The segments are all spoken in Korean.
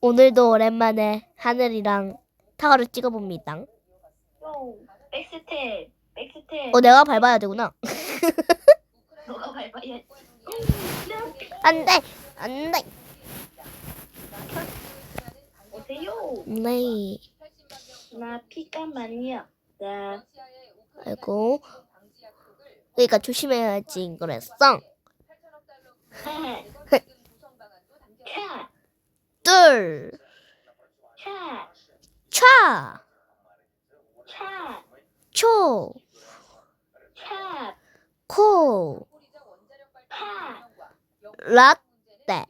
오늘도 오랜만에 하늘이랑 타워를 찍어봅니다. 요, 백스텝, 백스텝. 어, 내가 밟아야 되구나. 너가 밟아야지. 안 돼! 안 돼! 오세요. 네. 나 피가 많이 없다. 아이고. 그러니까 조심해야지, 그랬어. 둘, 차, 초, 차, 코, 파. 라떼.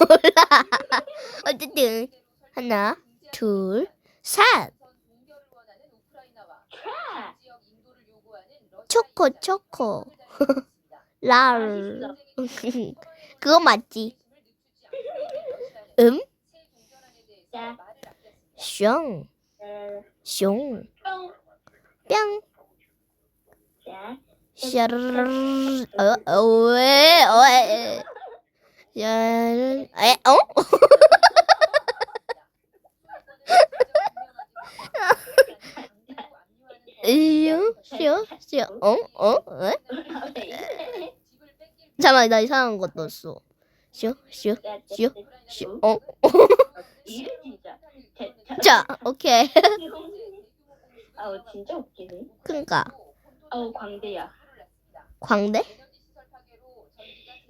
몰라. 어쨌든, 하나, 둘, 셋. 차. 초코, 초코. 랄. 그거 맞지? 음? 자, 숑, 어, 숑, 뿅. 샤르르르. 어, 어, 왜, 어, 에, 샤르, 에, 어? 으유, 쇼, 쇼, 어, 어, 에? 잠깐만, 나 이상한 거 넣었어. 쇼, 쇼, 쇼, 쇼, 어? 자, 자, 오케이. 아우 진짜 웃기네. 그니까, 아우 광대야. 광대?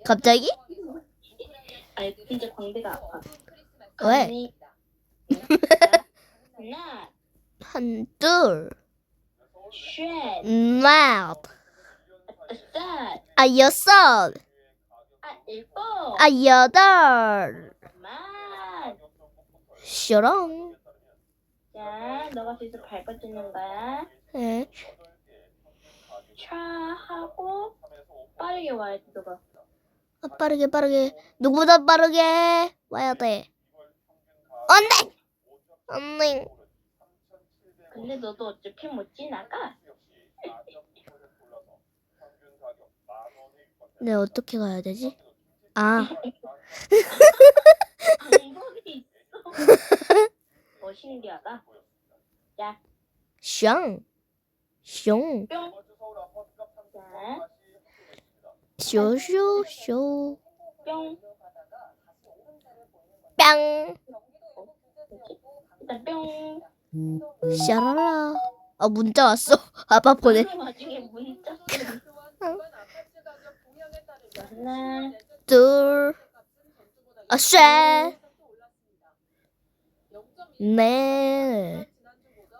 갑자기? 아니 진짜 광대가 아파. 왜? 아니, 하나, 한, 둘, 셋, 넷, 다섯, 아, 여섯, 아 일곱, 아, 여덟. 만. 쇼롱. 자, 너가 뒤에서 밟아주는 거야. 에, 차 하고 빠르게 와야지 너가. 아, 빠르게, 빠르게. 누구보다 빠르게 와야 돼. 안 돼. 근데 너도 어차피 못 지나가. 네, 어떻게 가야 되지? 아, 방법이 있어. 더 신기하다. 자, 숑. 숑. 뿅. 자, 쇼, 쇼, 쇼. 뿅. 뿅. 일단 뿅. 샤랄라. 아, 문자 왔어. 아빠 보내. 나중에 문자. 하나, 둘. 아, 쉐. 네.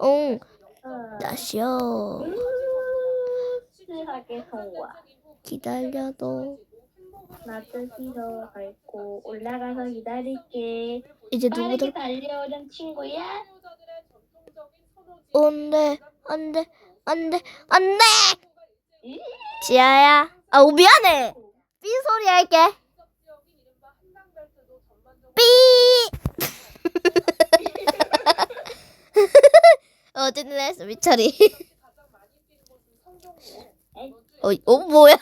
응. 성과. 기다려도. 나도 뒤로 밟고 올라가서 기다릴게. 이제 빠르게 누구도. 달려오던 친구야. 안 돼. 안 돼. 안 돼. 안 돼! 이? 지아야. 아, 오, 미안해. 삐 소리 할게. 삐! 어쨌든 했어, 미철이. 어, 어, 뭐야?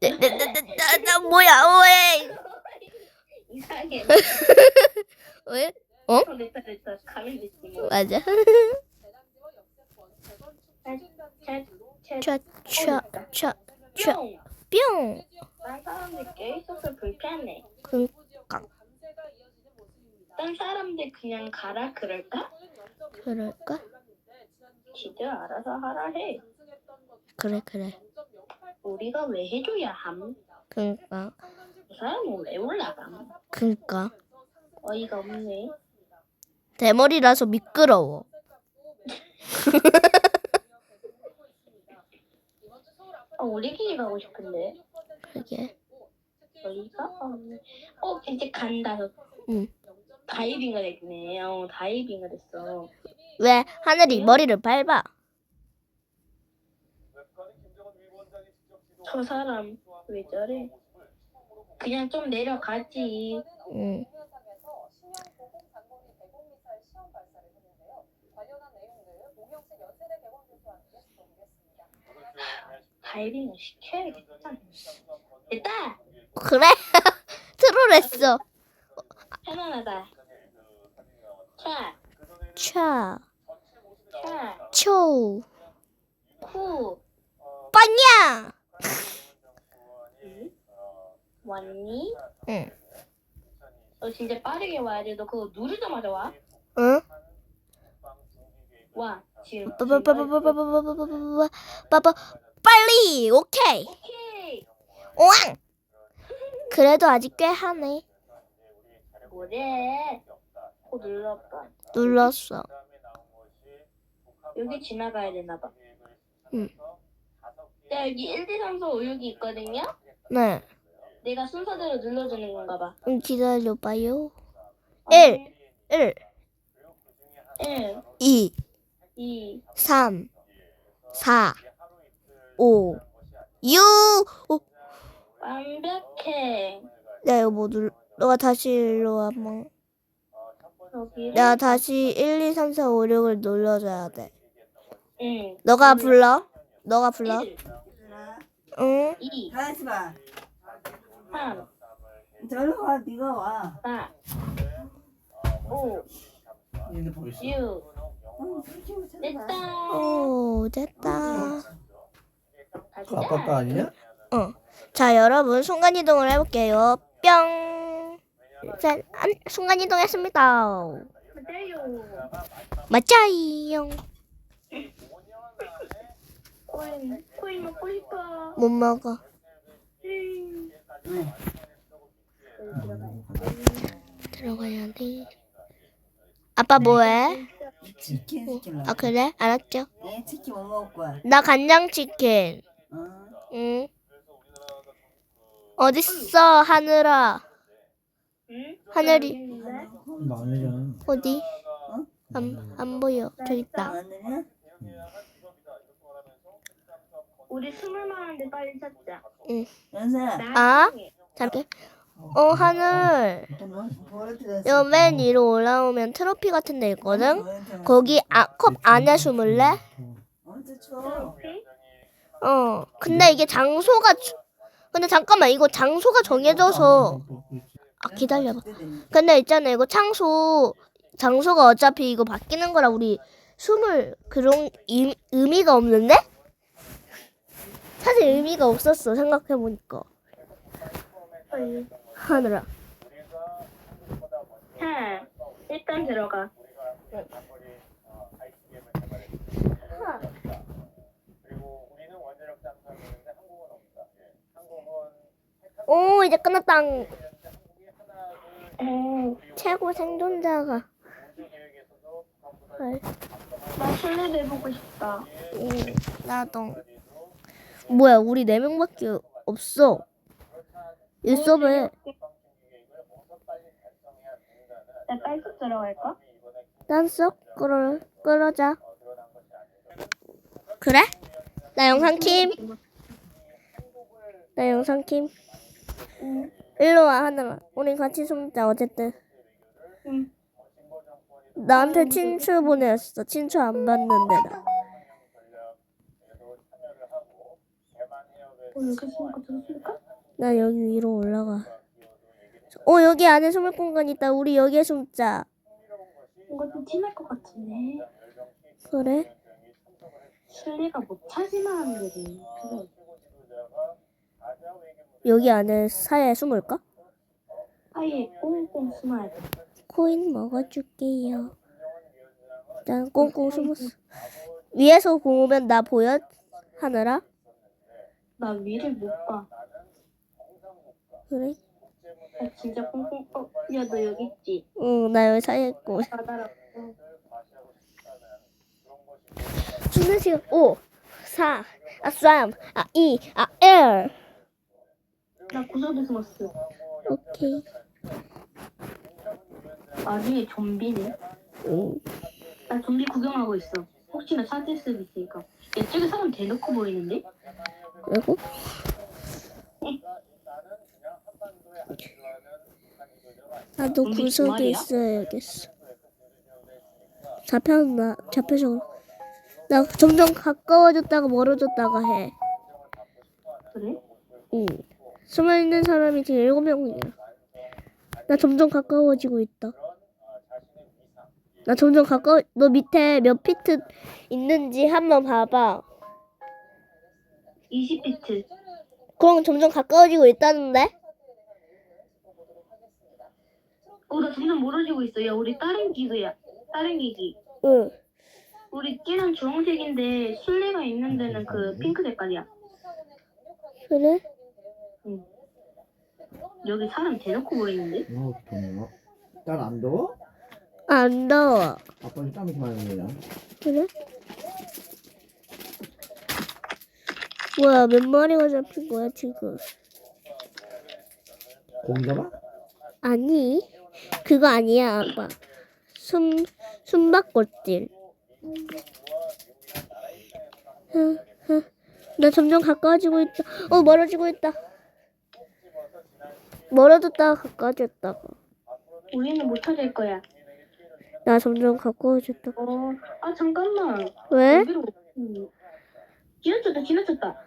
나, 나, 나, 나, 나 뭐야, 왜? 이상해. 왜? 어. 맞아. 차, 차, 차, 뿅. 뿅. 딴 사람들 껴있어서 불편해. 그니까, 딴 사람들 그냥 가라 그럴까? 그럴까? 지들 알아서 하라 해. 그래, 그래. 우리가 왜 해줘야 함? 그니까, 그 사람은 왜 올라감? 그니까. 어이가 없네. 대머리라서 미끄러워. 어, 우리끼리 가고 싶은데. 그게. 어이가 없네. 어, 이제 간다. 응. 다이빙을 했네. 어, 다이빙을 했어. 왜 하늘이 머리를 밟아? 저 사람 왜 저래? 그냥 좀 내려가지. 응. 다 다이빙을 시켜야겠다. 됐다. 그래? 트롤했어. 편안하다. 차, 차, 차, 초, 쿠. 빠냐. 응? 왔니? 응. 너 진짜 빠르게 와야 돼. 너 그거 누르자마자 와. 응? 와. 지금. 빠바바바바바바바바바바바 빠바 빨리. 오케이. 오왕. 그래도 아직 꽤 하네. 뭐래? 코 눌렀다. 눌렀어. 여기 지나가야 되나 봐. 응. 자, 여기 1, 2, 3, 4, 5, 6이 있거든요? 네. 내가 순서대로 눌러주는 건가 봐. 음, 기다려봐요. 일. 1, 1, 2, 2, 3, 4, 5, 6. 오, 완벽해. 야, 이거 뭐 눌, 너가 다시 일로 한번. 내가 다시 1, 2, 3, 4, 5, 6을 눌러줘야 돼. 응. 너가 불러. 너가 불러. 1, 응. 2, 가만있어 봐. 3, 저리로 와, 네가 와. 4, 5, 얘네 벌써. 6. 어, 그렇게 찾아봐. 됐다. 오, 됐다. 가자. 아빠가 아니냐? 어. 자, 여러분, 순간 이동을 해볼게요. 뿅. 자, 안, 순간 이동했습니다. 맞아요. 맞자이용. 코인, 코인 먹고 싶어. 못 먹어. 음. 응. 들어가야 돼. 아빠 뭐해? 치킨 시킬라. 아, 그래? 알았죠. 네, 치킨 못 먹을 거야. 나 간장 치킨. 어. 응. 어딨어, 하늘아. 응? 하늘이. 마늘이잖아. 어디? 안, 안 보여. 저기 있다. 마늘이야? 우리 스물 만원데 빨리 찾자. 연서야. 아? 잠깐. 어, 하늘. 여맨 위로 올라오면 트로피 같은 데 있거든? 거기 아, 컵 안에 숨을래? 어. 근데 이게 장소가 주- 근데 잠깐만 이거 장소가 정해져서 아 기다려봐. 근데 있잖아 이거 창소 장소가 어차피 이거 바뀌는 거라 우리 숨을 그런 임, 의미가 없는데? 사실 의미가 없었어 생각해 보니까. 하늘아. 자, 일단 들어가. 오 이제 끝났다. 오, 최고 생존자가. 헐. 나 술래도 해보고 싶다. 응, 나도. 뭐야, 우리 네 명밖에 없어. 이 서버에 나 들어갈까? 딴썩 끌어 끌어자. 그래? 나 영상 킴. 나 영상 킴. 응. 일로 와 하늘아. 우리 같이 숨자 어쨌든. 응. 나한테 친추 보냈어. 친추 안 받는데 나. 어, 여기 숨고 들었을까? 나 여기 위로 올라가. 어 여기 안에 숨을 공간 있다. 우리 여기에 숨자. 뭔가 좀 티날 것 같은데. 그래? 술래가 못 찾을만 하는 거지. 그래. 여기 안에 사이에 숨을까? 아예 꽁꽁 숨어야 돼. 코인 먹어줄게요. 난 꽁꽁 숨었어. 위에서 보면 나 보여? 하늘아? 나 위를 못 봐. 그래? 나 진짜 꽁꽁, 어, 야, 너 여기 있지? 응, 나 여기 사이에 있고. 숨는 시간 5, 4, 아, 3, 아, 2, 아, 1. 나 구석에 숨었어. 오케이. 나중에 좀비네. 응. 나 좀비 구경하고 있어. 혹시나 찾을 수도 있으니까. 이쪽에 사람 대놓고 보이는데? 그리고? 나도 좀비 구석에? 있어야겠어. 잡혔나? 잡혀서. 나 점점 가까워졌다가 멀어졌다가 해. 그래? 응. 숨어 있는 사람이 지금 일곱 명이야. 나 점점 가까워지고 있다. 나 점점 가까워. 너 밑에 몇 피트 있는지 한번 봐봐. 20피트. 그럼 점점 가까워지고 있다는데? 어, 나 점점 멀어지고 있어. 야, 우리 다른 기그야. 다른 기기. 응. 우리 찌는 주황색인데 술래가 있는 데는 그 핑크 색깔이야. 그래? 여기 사람 대놓고 보이는데? 어, 더워. 딸안 더워? 안 더워. 아빠는 땀이 많이 나냐? 그래? 뭐야, 몇 마리가 잡힌 거야, 지금? 고기 잡아? 아니, 그거 아니야, 아빠. 숨, 숨바꼭질. 흐, 흐. 나 점점 가까워지고 있다. 어, 멀어지고 있다. 멀어졌다가 가까워졌다가. 우리는 못 찾을 거야. 나 점점 가까워졌다. 어, 아, 잠깐만. 왜? 여기로. 음. 지나쳤다, 지나쳤다.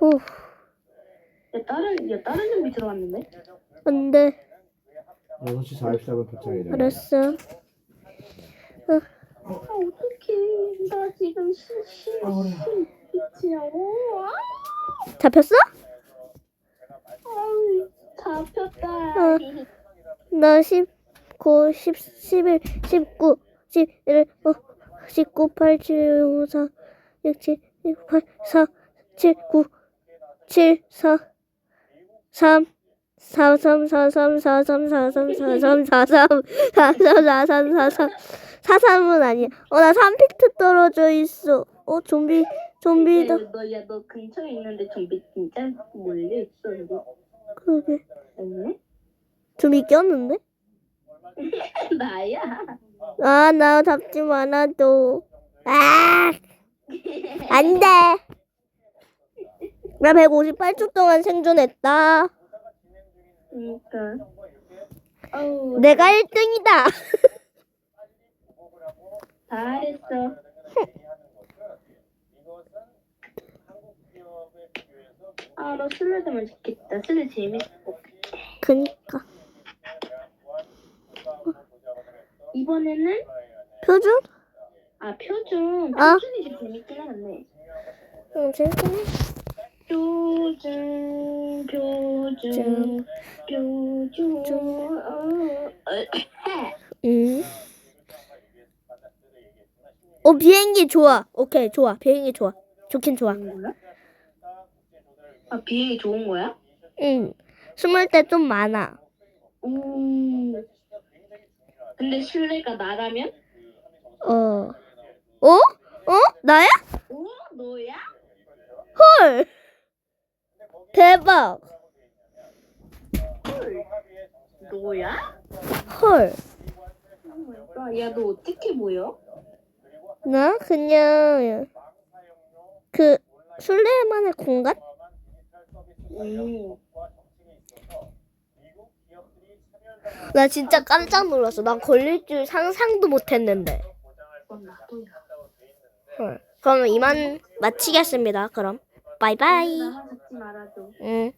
오, 야, 다른, 야, 다른 좀비 들어갔는데? 안 돼. 6시 44분 도착이래. 알았어. 아, 어떡해. 나 지금 시, 시, 아. 시, 아, 잡혔어? 아우, 잡혔다. 어. 나 10, 9, 10, 11, 19, 11, 어, 19, 8, 7, 5, 4, 6, 7, 6, 8, 4, 7, 9, 7, 4, 3, 4, 3, 4, 3, 4, 3, 4, 3, 4, 3, 4, 3, 4, 3, 4, 3, 4, 3, 4, 3은 아니야. 어, 나 3피트 떨어져 있어. 어, 좀비, 좀비다. 야, 너, 근처에 있는데 좀비 진짜 몰려 있었는데? 그러게. 없네? 좀비 꼈는데? 나야. 아, 나 잡지 말아줘. 아! 안 돼! 나 158초 동안 생존했다. 그러니까. 아우, 내가 1등이다. 잘했어. 아, 너 술래 되면 좋겠다. 술래 재밌어. 그니까. 이번에는 표준? 아 표준 아. 표준이 좀 재밌긴 하네. 응, 재밌네. 표 준 표준 표준 어, 어, 응. 어, 비행기 좋아. 오케이, 좋아. 비행기 좋아. 좋긴 좋아. 아 비행이 좋은 거야? 응. 숨을 때 좀 많아. 음. 근데 술래가 나라면? 어. 어? 어? 나야? 오 너야? 헐! 대박! 너야? 헐. 야 너 어떻게 보여? 나 그냥 그 술래만의 공간? 음. 나 진짜 깜짝 놀랐어. 난 걸릴 줄 상상도 못했는데. 나도야. 헐. 그럼 이만 마치겠습니다. 그럼 바이바이. 응.